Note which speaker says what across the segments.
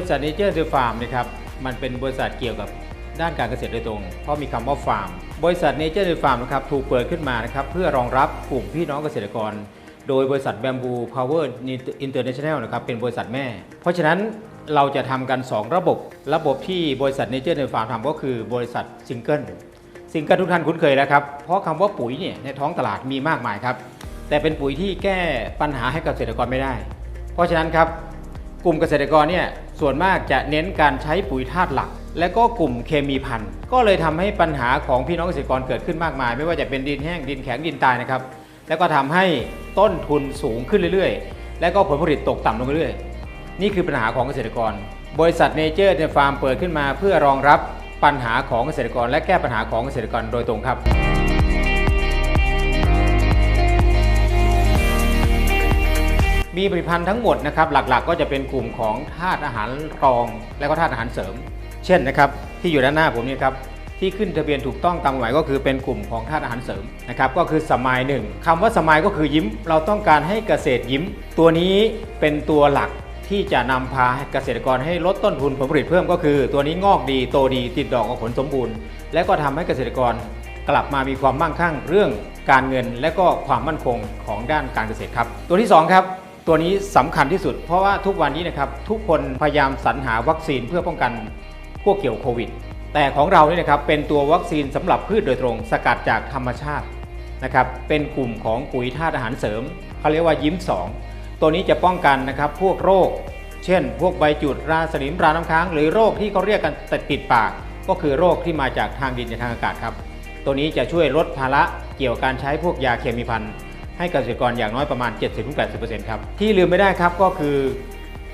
Speaker 1: ริษัทเนเจอร์เดอฟาร์มนะครับมันเป็นบริษัทเกี่ยวกับด้านการเกษตรโดยตรง เพราะมีคำว่าฟาร์ม บริษัทเนเจอร์เดอฟาร์มนะครับถูกเปิดขึ้นมานะครับเพื่อรองรับกลุ่มพี่น้องเกษตรกร โดยบริษัทแบมบูพาวเวอร์อินเตอร์เนชั่นแนลนะครับเป็นบริษัทแม่ เพราะฉะนั้นเราจะทำกัน 2 ระบบ ระบบที่บริษัทเนเจอร์เดอฟาร์มทำก็คือบริษัทซิงเกิลซิงเกิลทุกท่านคุ้นเคยแล้วครับเพราะคำว่าปุ๋ยเนี่ยในท้องตลาดมีมากมายครับแต่เป็นปุ๋ยที่แก้ปัญหาให้เกษตรกรไม่ได้ เพราะฉะนั้นครับกลุ่มเกษตรกรเนี่ย ส่วนมากจะเน้นการใช้ปุ๋ยธาตุหลัก และก็กลุ่มเคมีพันธุ์ก็เลยทำให้ปัญหาของพี่น้องเกษตรกรเกิดขึ้นมากมาย ไม่ว่าจะเป็นดินแห้งดินแข็งดินตายนะครับ แล้วก็ทำให้ต้นทุนสูงขึ้นเรื่อยๆ และก็ผลผลิตตกต่ำลงเรื่อยๆ นี่คือปัญหาของเกษตรกร บริษัทเนเจอร์ในฟาร์มเปิดขึ้นมา เพื่อรองรับปัญหาของเกษตรกร และแก้ปัญหาของเกษตรกรโดยตรงครับ มีผลิตภัณฑ์ทั้งหมดนะครับหลักๆ ก็จะเป็นกลุ่มของธาตุอาหารรอง และก็ธาตุอาหารเสริม เช่นนะครับที่อยู่ด้านหน้าผมนี่ครับที่ขึ้นทะเบียนถูกต้องตามกฎหมายก็คือเป็นกลุ่มของธาตุอาหารเสริมนะครับก็คือสมายหนึ่งคำว่าสมายก็คือยิ้ม เราต้องการให้เกษตรยิ้ม ตัวนี้เป็นตัวหลักที่จะนำพาเกษตรกรให้ลดต้นทุนผลผลิตเพิ่มก็คือ ตัวนี้งอกดีโตดีติดดอกออกผลสมบูรณ์ และก็ทำให้เกษตรกรกลับมามีความมั่งคั่งเรื่องการเงิน และก็ความมั่นคงของด้านการเกษตรครับ ตัวที่สองครับ ตัวนี้สำคัญที่สุด เพราะว่าทุกวันนี้นะครับทุกคนพยายามสรรหาวัคซีนเพื่อป้องกันพวกเกี่ยวโควิด แต่ของเราเนี่ยนะครับเป็นตัววัคซีนสำหรับพืชโดยตรงสกัดจากธรรมชาตินะครับเป็นกลุ่มของปุ๋ยธาตุอาหารเสริมเขาเรียกว่ายิ้ม 2 ตัวนี้จะป้องกันนะครับพวกโรค เช่น พวกใบจุดราสนิมราน้ำค้าง หรือโรคที่เขาเรียกกันติดติดปาก ก็คือโรคที่มาจากทางดินและทางอากาศครับ ตัวนี้จะช่วยลดภาระเกี่ยวกับการใช้พวกยาเคมีพัน ให้เกษตรกรอย่างน้อยประมาณ 70-80%ครับ ที่ลืมไม่ได้ครับก็คือ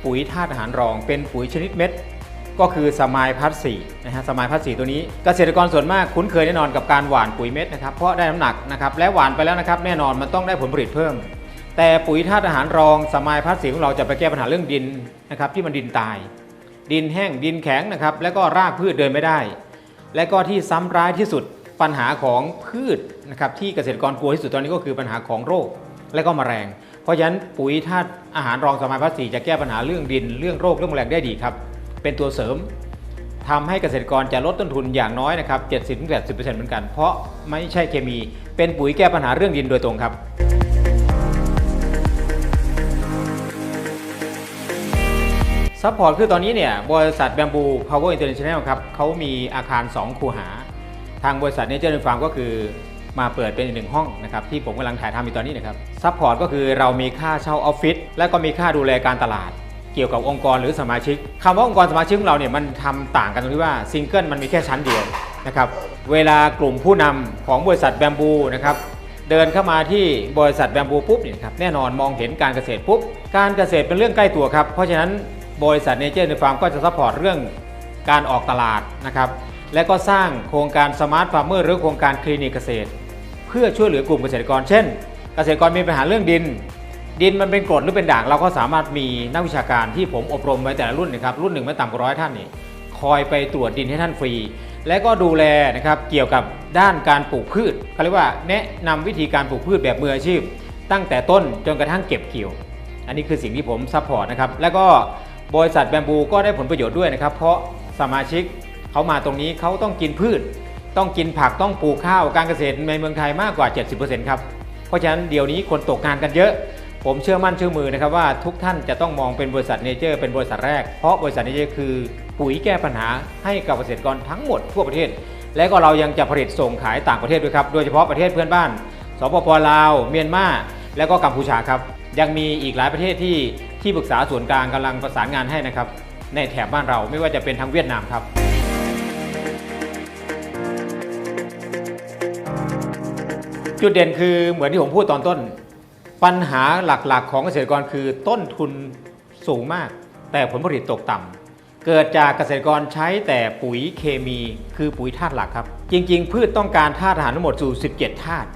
Speaker 1: ปุ๋ยธาตุอาหารรอง เป็นปุ๋ยชนิดเม็ด ก็คือสมายพัดสีนะฮะสมายพัดสีตัวนี้ เกษตรกรส่วนมากคุ้นเคยแน่นอนกับการหว่านปุ๋ยเม็ดนะครับเพราะได้น้ำหนักนะครับและหว่านไปแล้วนะครับแน่นอนมันต้องได้ผลผลิตเพิ่ม แต่ปุ๋ยธาตุอาหารรองสมายพัดสีของเราจะไปแก้ปัญหาเรื่องดินนะครับที่มันดินตาย ดินแห้งดินแข็งนะครับแล้วก็รากพืชเดินไม่ได้ และก็ที่ซ้ำร้ายที่สุด ปัญหาของพืชนะครับที่เกษตรกรกลัวที่สุดตอนนี้ก็คือปัญหาของโรคและก็แมลง เพราะฉะนั้นปุ๋ยธาตุอาหารรองสมายพัดสีจะแก้ปัญหาเรื่องดิน เรื่องโรคเรื่องแมลงได้ดีครับ เป็นตัวเสริมทำให้เกษตรกรจะลดต้นทุนอย่างน้อยนะครับ70-80%เหมือนกัน เพราะไม่ใช่เคมี เป็นปุ๋ยแก้ปัญหาเรื่องดินโดยตรงครับซัพพอร์ตคือตอนนี้เนี่ยบริษัทแบมบูพาวเวอร์อินเตอร์เนชั่นแนลครับเขามีอาคาร 2 คูหาางบริษัทเนเจอร์ฟาร์มก็คือมาเปิดเป็นอีกหนึ่งห้องนะครับที่ผมกำลังถ่ายทำอยู่ตอนนี้นะครับซัพพอร์ตก็คือเรามีค่าเช่าออฟฟิศและก็มีค่าดูแลการตลาด เกี่ยวกับองค์กรหรือสมาชิกคำว่าองค์กรสมาชิกของเราเนี่ยมันทำต่างกันตรงที่ว่าซิงเกิลมันมีแค่ชั้นเดียวนะครับเวลากลุ่มผู้นำของบริษัทแบมบูนะครับเดินเข้ามาที่บริษัทแบมบูปุ๊บเนี่ยครับแน่นอนมองเห็นการเกษตรปุ๊บการเกษตรเป็นเรื่องใกล้ตัวครับเพราะฉะนั้นบริษัทเนเจอร์ในฟาร์มก็จะซัพพอร์ตเรื่องการออกตลาดนะครับ และก็สร้างโครงการสมาร์ทฟาร์มเมอร์หรือโครงการคลินิกเกษตร เพื่อช่วยเหลือกลุ่มเกษตรกร เช่น เกษตรกรมีปัญหาเรื่องดิน ดินมันเป็นกรดหรือเป็นด่างเราก็สามารถมีนักวิชาการที่ผมอบรมไว้แต่ละรุ่นนะครับรุ่นหนึ่งไม่ต่ำกว่าร้อยท่านนี่คอยไปตรวจดินให้ท่านฟรี และก็ดูแลนะครับเกี่ยวกับด้านการปลูกพืชเขาเรียกว่าแนะนำวิธีการปลูกพืชแบบมืออาชีพ ตั้งแต่ต้นจนกระทั่งเก็บเกี่ยว อันนี้คือสิ่งที่ผมซัพพอร์ตนะครับแล้วก็บริษัทแบมบูก็ได้ผลประโยชน์ด้วยนะครับเพราะสมาชิก เขามาตรงนี้เขาต้องกินพืช ต้องกินผักต้องปลูกข้าวการเกษตรในเมืองไทยมากกว่า 70%ครับเพราะฉะนั้นเดี๋ยวนี้คนตกงานกันเยอะ ผมเชื่อมั่นเชื่อมือนะครับว่าทุกท่านจะต้องมองเป็นบริษัทเนเจอร์เป็นบริษัทแรก เพราะบริษัทเนเจอร์คือปุ๋ยแก้ปัญหาให้กับเกษตรกรทั้งหมดทั่วประเทศ และก็เรายังจะผลิตส่งขายต่างประเทศด้วยครับโดยเฉพาะประเทศเพื่อนบ้านสปปลาว เมียนมาแล้วก็กัมพูชาครับ ยังมีอีกหลายประเทศที่ที่ปรึกษาส่วนกลางกำลังประสานงานให้นะครับ ในแถบบ้านเราไม่ว่าจะเป็นทางเวียดนามครับ จุดเด่นคือเหมือนที่ผมพูดตอนต้น ปัญหาหลักๆ ของเกษตรกรคือต้นทุนสูงมาก แต่ผลผลิตตกต่ำเกิดจากเกษตรกรใช้แต่ปุ๋ยเคมีคือปุ๋ยธาตุหลักครับ จริง ๆ พืชต้องการธาตุอาหารทั้งหมดสู่ 17ธาตุ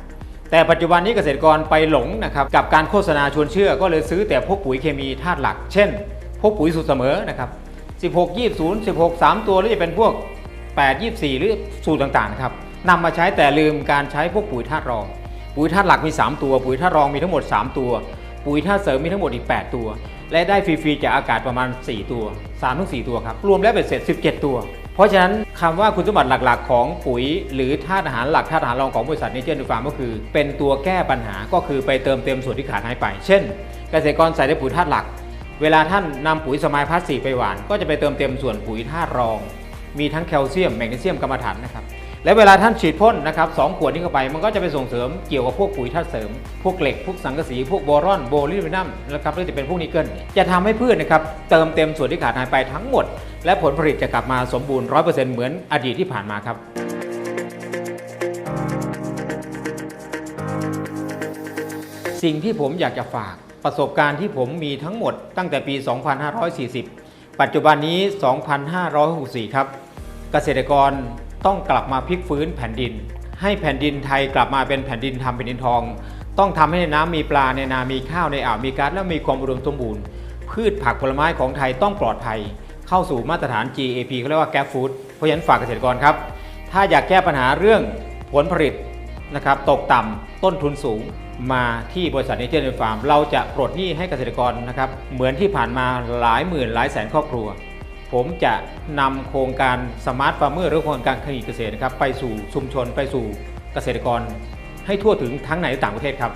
Speaker 1: แต่ปัจจุบันนี้เกษตรกรไปหลงนะครับกับการโฆษณาชวนเชื่อก็เลยซื้อแต่พวกปุ๋ยเคมีธาตุหลัก เช่น พวกปุ๋ยสูตรเสมอนะครับ16 20 16 3 ตัวหรือจะเป็นพวก 8 24 หรือสูตรต่างๆครับ นำมาใช้แต่ลืมการใช้พวกปุ๋ยธาตุรอง ปุ๋ยธาตุหลักมี 3 ตัว ปุ๋ยธาตุรองมีทั้งหมด 3 ตัว ปุ๋ยธาตุเสริมมีทั้งหมดอีก 8 ตัว และได้ฟรีๆจากอากาศประมาณ 4 ตัว3ถึง4ตัวครับ รวมแล้วเป็นเสร็จ 17 ตัว เพราะฉะนั้นคำว่าคุณสมบัติหลักๆ ของปุ๋ย หรือธาตุอาหารหลักธาตุอาหารรองของบริษัทเนเจอร์นูฟาร์มก็คือ เป็นตัวแก้ปัญหาก็คือไปเติมเต็มส่วนที่ขาดหายไป เช่น เกษตรกรใส่ได้ปุ๋ยธาตุหลัก เวลาท่านนำปุ๋ยสมายพลัสสี่ไปหวาน ก็จะไปเติมเต็มส่วนปุ๋ยธาตุรอง มีทั้งแคลเซียมแมกนีเซียมกรรมฐานนะครับ และเวลาท่านฉีดพ่นนะครับสองขวดนี้เข้าไป มันก็จะไปส่งเสริมเกี่ยวกับพวกปุ๋ยธาตุเสริม พวกเหล็ก พวกสังกะสี พวกบอรอน โบลิเวนัมนะครับหรือจะเป็นพวกนิกเกิล จะทำให้พืชนะครับเติมเต็มส่วนที่ขาดหายไปทั้งหมด และผลผลิตจะกลับมาสมบูรณ์ 100%เหมือนอดีตที่ผ่านมาครับสิ่งที่ผมอยากจะฝากประสบการณ์ที่ผมมีทั้งหมดตั้งแต่ปี 2540 ปัจจุบันนี้ 2564 ครับ เกษตรกร ต้องกลับมาพลิกฟื้นแผ่นดิน ให้แผ่นดินไทยกลับมาเป็นแผ่นดินทำแผ่นดินทอง ต้องทำให้ในน้ำมีปลาในนามีข้าวในอ่าวมีก๊าซและมีความอุดมสมบูรณ์พืชผักผลไม้ของไทยต้องปลอดภัย เข้าสู่มาตรฐาน GAP เขาเรียกว่า Gap Food เพราะฉะนั้นฝากเกษตรกรครับ ถ้าอยากแก้ปัญหาเรื่องผลผลิตนะครับตกต่ำต้นทุนสูงมาที่บริษัทเนเจอร์ฟาร์มเราจะปลดหนี้ให้เกษตรกรนะครับเหมือนที่ผ่านมาหลายหมื่นหลายแสนครอบครัว ผมจะนำโครงการสมาร์ทฟาร์มเมอร์หรือโครงการคลินิกเกษตรนะครับไปสู่ชุมชนไปสู่เกษตรกร ให้ทั่วถึงทั้งในและต่างประเทศครับ